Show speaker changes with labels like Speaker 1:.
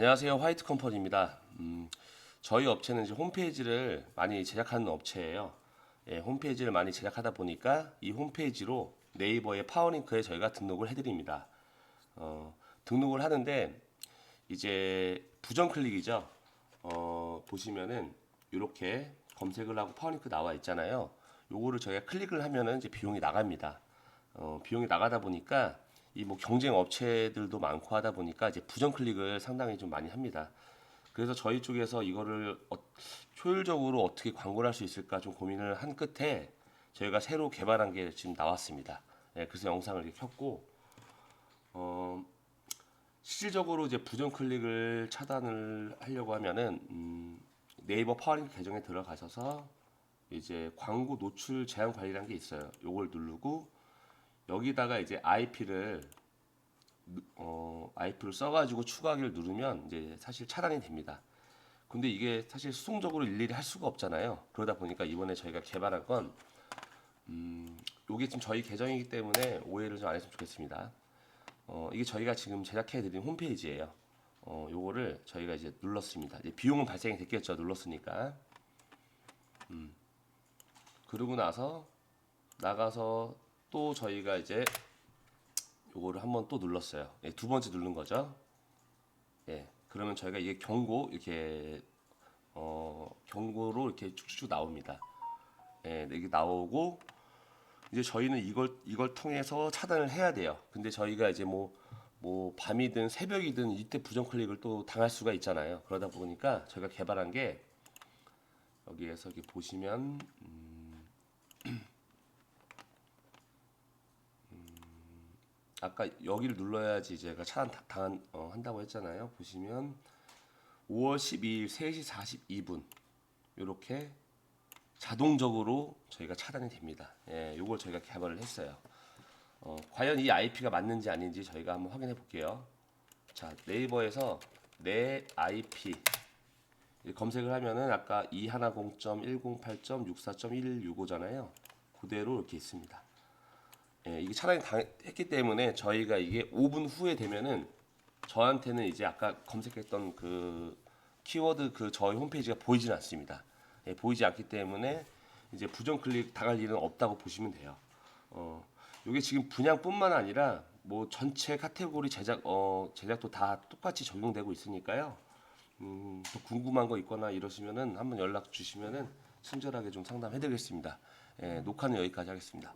Speaker 1: 안녕하세요. 화이트 컴퍼니입니다. 음, 저희 업체는 이제 홈페이지를 많이 제작하는 업체예요. 예, 홈페이지를 많이 제작하다 보니까 이 홈페이지로 네이버의 파워링크에 저희가 등록을 해드립니다. 어, 등록을 하는데 이제 부정 클릭이죠. 어, 보시면은 이렇게 검색을 하고 파워링크 나와 있잖아요. 요거를 저희가 클릭을 하면은 이제 비용이 나갑니다. 어, 비용이 나가다 보니까 이 뭐 경쟁 업체들도 많고 하다 보니까 이제 부정 클릭을 상당히 좀 많이 합니다. 그래서 저희 쪽에서 이거를 어, 효율적으로 어떻게 광고를 할 수 있을까 좀 고민을 한 끝에 저희가 새로 개발한 게 지금 나왔습니다. 예, 그래서 영상을 이렇게 켰고 어, 실질적으로 이제 부정 클릭을 차단을 하려고 하면은 음, 네이버 파워링크 계정에 들어가셔서 이제 광고 노출 제한 관리라는 게 있어요. 요걸 누르고 여기다가 이제 IP를 어, IP를 써가지고 추가하기를 누르면 이제 사실 차단이 됩니다. 근데 이게 사실 수동적으로 일일이 할 수가 없잖아요. 그러다 보니까 이번에 저희가 개발한 건 음, 요게 지금 저희 계정이기 때문에 오해를 좀 안 했으면 좋겠습니다. 어, 이게 저희가 지금 제작해드린 홈페이지예요. 어, 요거를 저희가 이제 눌렀습니다. 이제 비용은 발생이 됐겠죠. 눌렀으니까. 음. 그러고 나서 나가서 또 저희가 이제 요거를 한번 또 눌렀어요. 예, 두 번째 누른 거죠. 예, 그러면 저희가 이게 경고 이렇게 어, 경고로 이렇게 쭉쭉쭉 나옵니다. 예, 이게 나오고 이제 저희는 이걸 이걸 통해서 차단을 해야 돼요. 근데 저희가 이제 뭐뭐 밤이든 새벽이든 이때 부정 클릭을 또 당할 수가 있잖아요. 그러다 보니까 저희가 개발한 게 여기에서 이렇게 보시면 아까 여기를 눌러야지 제가 차단 어, 한다고 했잖아요. 보시면 5월 12일 3시 42분 이렇게 자동적으로 저희가 차단이 됩니다. 예, 요걸 저희가 개발을 했어요. 어, 과연 이 IP가 맞는지 아닌지 저희가 한번 확인해 볼게요. 자, 네이버에서 내 IP 검색을 하면은 아까 210.108.64.165잖아요. 그대로 이렇게 있습니다. 예, 이게 차단이 당했기 때문에 저희가 이게 5분 후에 되면은 저한테는 이제 아까 검색했던 그 키워드 그 저희 홈페이지가 보이지는 않습니다. 예, 보이지 않기 때문에 이제 부정 클릭 당할 일은 없다고 보시면 돼요. 어, 이게 지금 분양뿐만 아니라 뭐 전체 카테고리 제작 어, 제작도 다 똑같이 적용되고 있으니까요. 음, 또 궁금한 거 있거나 이러시면은 한번 연락 주시면은 친절하게 좀 상담해 드리겠습니다. 예, 녹화는 여기까지 하겠습니다.